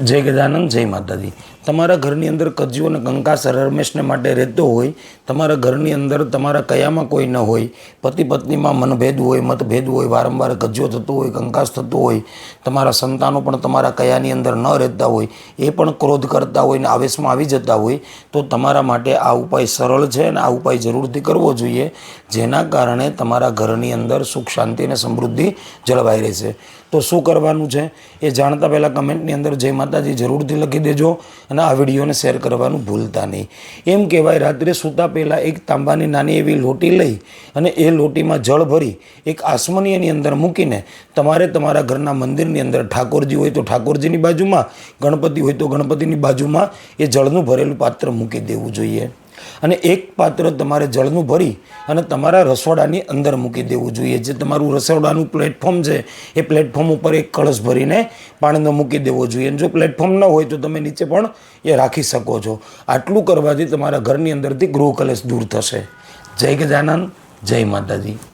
જય ગજાનંદ, જય માતાજી. તમારા ઘરની અંદર કજિયો અને કંકાસ રમેશને માટે રહેતો હોય, તમારા ઘરની અંદર તમારા કયામાં કોઈ ન હોય, પતિ પત્નીમાં મનભેદ હોય, મતભેદ હોય, વારંવાર કજ્જો થતો હોય કંકાસ થતો હોય, તમારા સંતાનો પણ તમારા કયાની અંદર ન રહેતા હોય, એ પણ ક્રોધ કરતા હોય ને આવેશમાં આવી જતા હોય, તો તમારા માટે આ ઉપાય સરળ છે અને આ ઉપાય જરૂરથી કરવો જોઈએ, જેના કારણે તમારા ઘરની અંદર સુખ, શાંતિ અને સમૃદ્ધિ જળવાઈ રહેશે. તો શું કરવાનું છે? એ જાણતા પહેલાં કમેન્ટની અંદર જય માતાજી જરૂરથી લખી દેજો અને આ વિડીયોને શેર કરવાનું ભૂલતા નહીં. એમ કહેવાય, રાત્રે સૂતા પહેલાં એક તાંબાની નાની એવી લોટી લઈ અને એ લોટીમાં જળ ભરી એક આસમનીયની અંદર મૂકીને તમારે તમારા ઘરના મંદિરની અંદર ઠાકોરજી હોય તો ઠાકોરજીની બાજુમાં, ગણપતિ હોય તો ગણપતિની બાજુમાં એ જળનું ભરેલું પાત્ર મૂકી દેવું જોઈએ. અને એક પાત્ર તમારે જળનું ભરી અને તમારા રસોડાની અંદર મૂકી દેવું જોઈએ. જે તમારું રસોડાનું પ્લેટફોર્મ છે, એ પ્લેટફોર્મ ઉપર એક કળશ ભરીને પાણીનો મૂકી દેવો જોઈએ. અને જો પ્લેટફોર્મ ન હોય તો તમે નીચે પણ એ રાખી શકો છો. આટલું કરવાથી તમારા ઘરની અંદરથી ગૃહ કલેશ દૂર થશે. જય ગજાનંદ જય માતાજી.